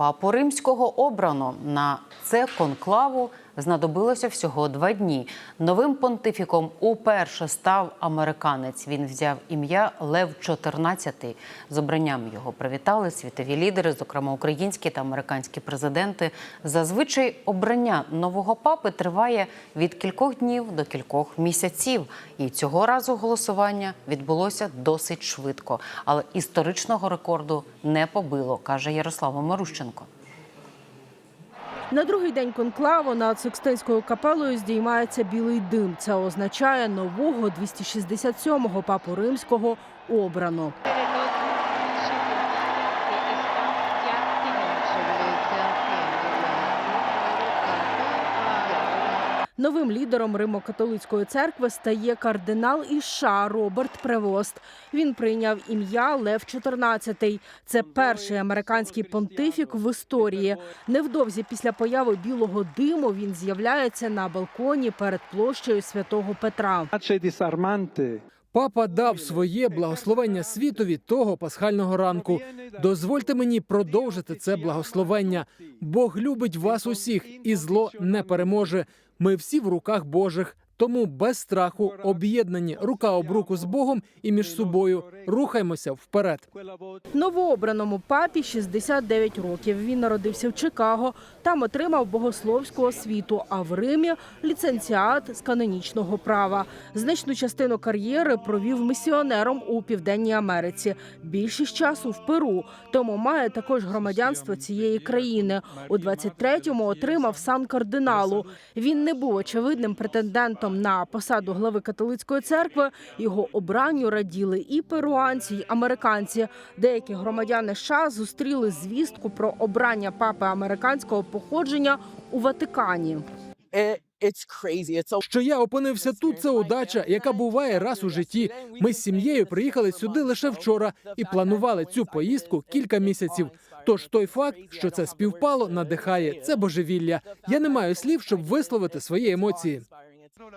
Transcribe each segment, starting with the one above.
Папу римського обрано на це конклаву знадобилося всього два дні. Новим понтифіком уперше став американець. Він взяв ім'я Лев XIV. З обранням його привітали світові лідери, зокрема українські та американські президенти. Зазвичай обрання нового папи триває від кількох днів до кількох місяців. І цього разу голосування відбулося досить швидко, але історичного рекорду не побило, каже Ярослава Марущенко. На другий день конклаву над Секстинською капелою здіймається білий дим. Це означає нового 267-го папу римського обрано. Новим лідером Римо-католицької церкви стає кардинал із США Роберт Превост. Він прийняв ім'я Лев XIV. Це перший американський понтифік в історії. Невдовзі після появи білого диму він з'являється на балконі перед площею святого Петра. Папа дав своє благословення світові того пасхального ранку. Дозвольте мені продовжити це благословення. Бог любить вас усіх, і зло не переможе. Ми всі в руках Божих. Тому без страху, об'єднані рука об руку з Богом і між собою рухаймося вперед. Новообраному папі 69 років. Він народився в Чикаго. Там отримав богословську освіту, а в Римі ліцензіат з канонічного права. Значну частину кар'єри провів місіонером у Південній Америці. Більшість часу в Перу, тому має також громадянство цієї країни. У 23-му отримав сан кардиналу. Він не був очевидним претендентом на посаду глави католицької церкви. Його обранню раділи і перуанці, й американці. Деякі громадяни США зустріли звістку про обрання папи американського походження у Ватикані. So Що я опинився тут, це удача, яка буває раз у житті. Ми з сім'єю приїхали сюди лише вчора і планували цю поїздку кілька місяців. Тож той факт, що це співпало, надихає це божевілля. Я не маю слів, щоб висловити свої емоції.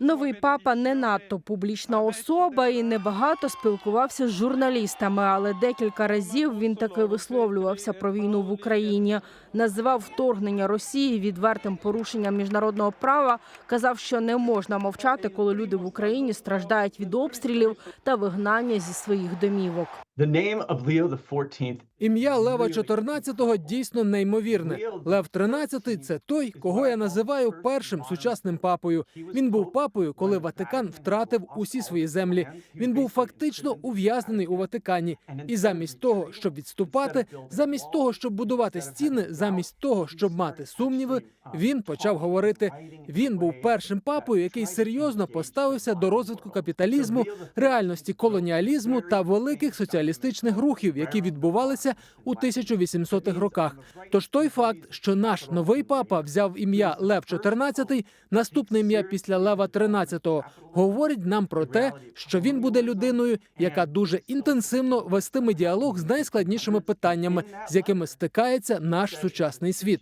Новий папа не надто публічна особа і небагато спілкувався з журналістами, але декілька разів він таки висловлювався про війну в Україні, називав вторгнення Росії відвертим порушенням міжнародного права. Казав, що не можна мовчати, коли люди в Україні страждають від обстрілів та вигнання зі своїх домівок. The name of Leo XIV Ім'я Лева XIV дійсно неймовірне. Лев XIII – це той, кого я називаю першим сучасним папою. Він був папою, коли Ватикан втратив усі свої землі. Він був фактично ув'язнений у Ватикані. І замість того, щоб відступати, замість того, щоб будувати стіни, замість того, щоб мати сумніви, він почав говорити. Він був першим папою, який серйозно поставився до розвитку капіталізму, реальності колоніалізму та великих соціалістичних рухів, які відбувалися у 1800-х роках. Тож той факт, що наш новий папа взяв ім'я Лев XIV, наступне ім'я після Лева XIII, говорить нам про те, що він буде людиною, яка дуже інтенсивно вестиме діалог з найскладнішими питаннями, з якими стикається наш сучасний світ.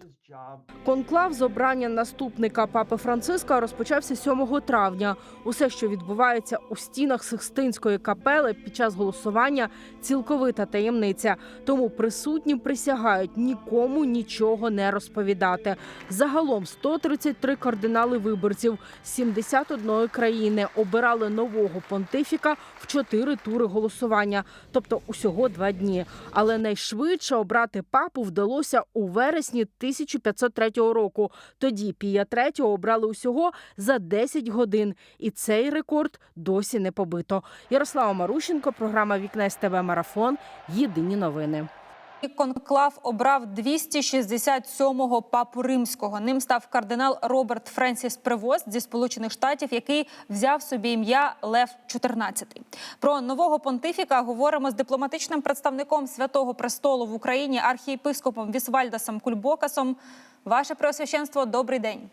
Конклав з обрання наступника папи Франциска розпочався 7 травня. Усе, що відбувається у стінах Сикстинської капели під час голосування, цілковита таємниця. Тому присутні присягають нікому нічого не розповідати. Загалом 133 кардинали виборців з 71 країни обирали нового понтифіка в чотири тури голосування, тобто усього два дні. Але найшвидше обрати папу вдалося у вересні 1503 року. Тоді Пія III обрали усього за 10 годин, і цей рекорд досі не побито. Ярослава Марущенко, програма Вікне СТБ Марафон. Єдині новини. Конклав обрав 267-го папу римського. Ним став кардинал Роберт Френсіс Превост зі Сполучених Штатів, який взяв собі ім'я Лев XIV. Про нового понтифіка говоримо з дипломатичним представником Святого Престолу в Україні, архієпископом Вісвальдасом Кульбокасом. Ваше Преосвященство, добрий день.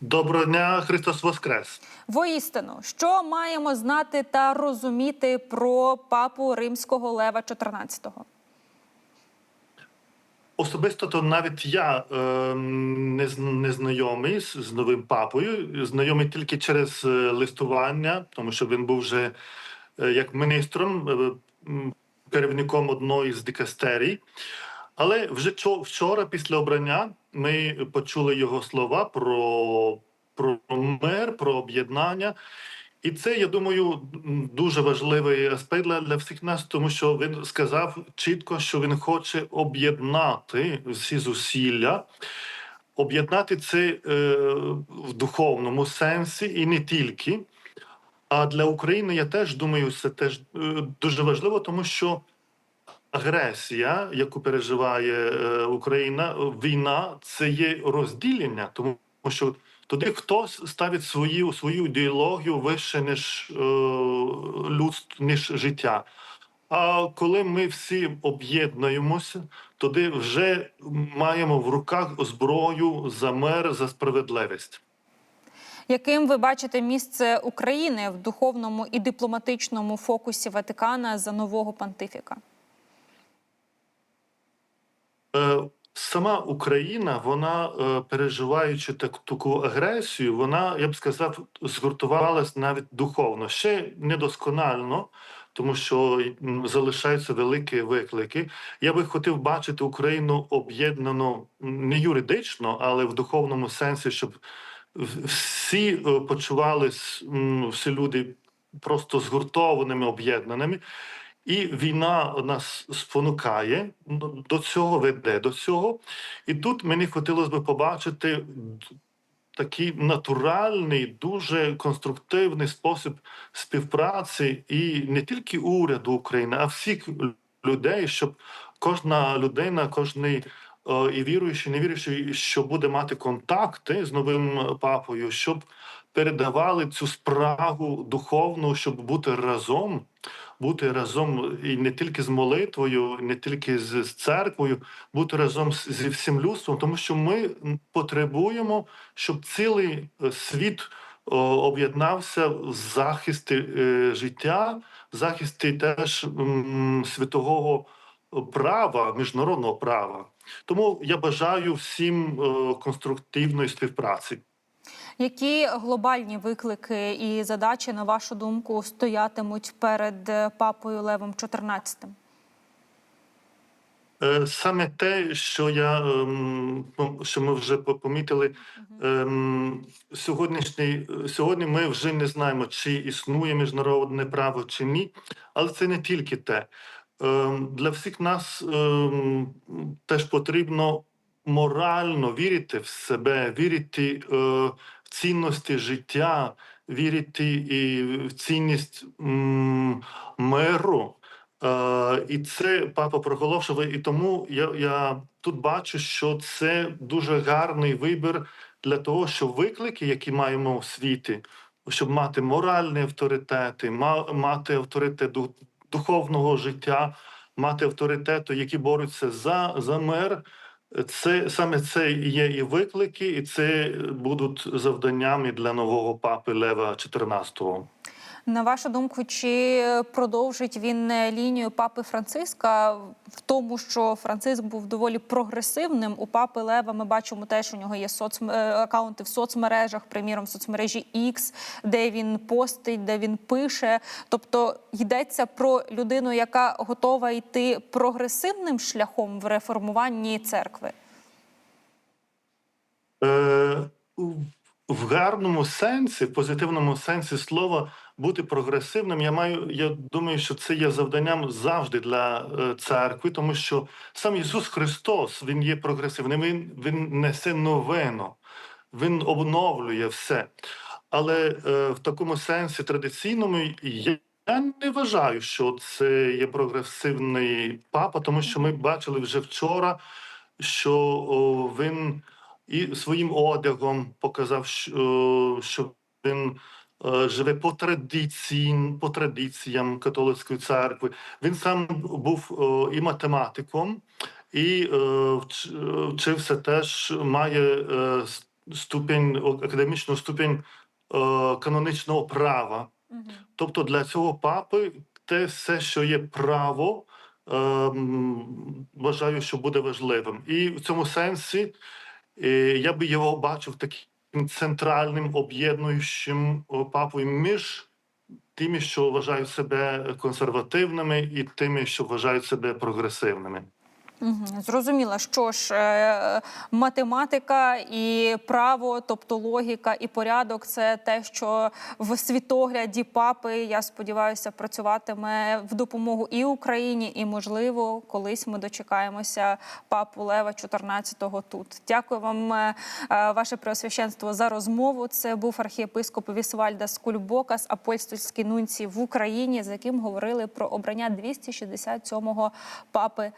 Доброго дня, Христос Воскрес. Воістину, що маємо знати та розуміти про папу римського Лева XIV? Особисто то навіть я е, не, знайомий з, з новим папою, знайомий тільки через е, листування, тому що він був вже е, як міністром, е, керівником одної з дикастерій. Але вже чо- вчора, після обрання, ми почули його слова про, про мир, про об'єднання. І це, я думаю, дуже важливий аспект для, для всіх нас, тому що він сказав чітко, що він хоче об'єднати всі зусилля, об'єднати це е, в духовному сенсі і не тільки. А для України я теж думаю, це теж е, дуже важливо, тому що агресія, яку переживає е, Україна, війна це є розділення, тому що туди хтось ставить свою свою ідеологію вище ніж е, людство, ніж життя. А коли ми всі об'єднуємося, тоді вже маємо в руках зброю за мир, за справедливість. Яким ви бачите місце України в духовному і дипломатичному фокусі Ватикана за нового понтифіка? Е, Сама Україна, вона е, переживаючи так, таку агресію, вона, я б сказав, згуртувалась навіть духовно. Ще недосконально, тому що залишаються великі виклики. Я би хотів бачити Україну об'єднану не юридично, але в духовному сенсі, щоб всі е, почувались, всі люди просто згуртованими, об'єднаними. І війна нас спонукає ну, до цього, веде до цього. І тут мені хотілося б побачити такий натуральний, дуже конструктивний спосіб співпраці і не тільки уряду України, а всіх людей, щоб кожна людина, кожний е, і віруючий, і невіруючий, що буде мати контакти з новим папою, щоб передавали цю спрагу духовну, щоб бути разом бути разом і не тільки з молитвою, не тільки з, церквою, бути разом зі всім людством, тому що ми потребуємо, щоб цілий е, світ об'єднався в захисті е, життя, в захисті теж світового права, міжнародного права. Тому я бажаю всім е, конструктивної співпраці. Які глобальні виклики і задачі, на вашу думку, стоятимуть перед е, папою Левом XIV? Е, Саме те, що я ем, ну, що ми вже помітили, ем, сьогоднішній сьогодні ми вже не знаємо, чи існує міжнародне право чи ні, але це не тільки те. Ем, Для всіх нас теж потрібно морально вірити в себе, вірити е, в цінності життя, вірити і в цінність м, миру. Е, і це папа проголошував. І тому я, я тут бачу, що це дуже гарний вибір для того, щоб виклики, які маємо в світі, щоб мати моральні авторитети, мати авторитет духовного життя, мати авторитети, які борються за, за мир. Це саме це є і виклики, і це будуть завданнями для нового папи Лева XIV. На вашу думку, чи продовжить він е, лінію папи Франциска в тому, що Франциск був доволі прогресивним? У папи Лева ми бачимо теж у нього є соц... е, акаунти в соцмережах, приміром в соцмережі X, де він постить, де він пише. Тобто йдеться про людину, яка готова йти прогресивним шляхом в реформуванні церкви. Е, в гарному сенсі, в позитивному сенсі слова бути прогресивним. Я маю. Я думаю, що це є завданням завжди для е, церкви, тому що сам Ісус Христос Він є прогресивним. Він, він несе новину, Він обновлює все. Але е, в такому сенсі традиційному я. Я не вважаю, що це є прогресивний папа, тому що ми бачили вже вчора, що він і своїм одягом показав, що, він живе по традиції, по традиціям католицької церкви. Він сам був е, і математиком, і е, вчився теж, має е, ступінь, академічну ступінь е, канонічного права. Тобто для цього папи те все, що є право, ем, вважаю, що буде важливим. І в цьому сенсі е, я би його бачив таким центральним об'єднуючим папою між тими, що вважають себе консервативними, і тими, що вважають себе прогресивними. Зрозуміло, що ж е, математика і право, тобто логіка і порядок це те, що в світогляді папи, я сподіваюся, працюватиме в допомогу і Україні, і можливо, колись ми дочекаємося папу Лева 14-го тут. Дякую вам, е, е, ваше преосвященство, за розмову. Це був архієпископ Вісвальдас Кульбокас, апостольський нунцій в Україні, з яким говорили про обрання 267-го папи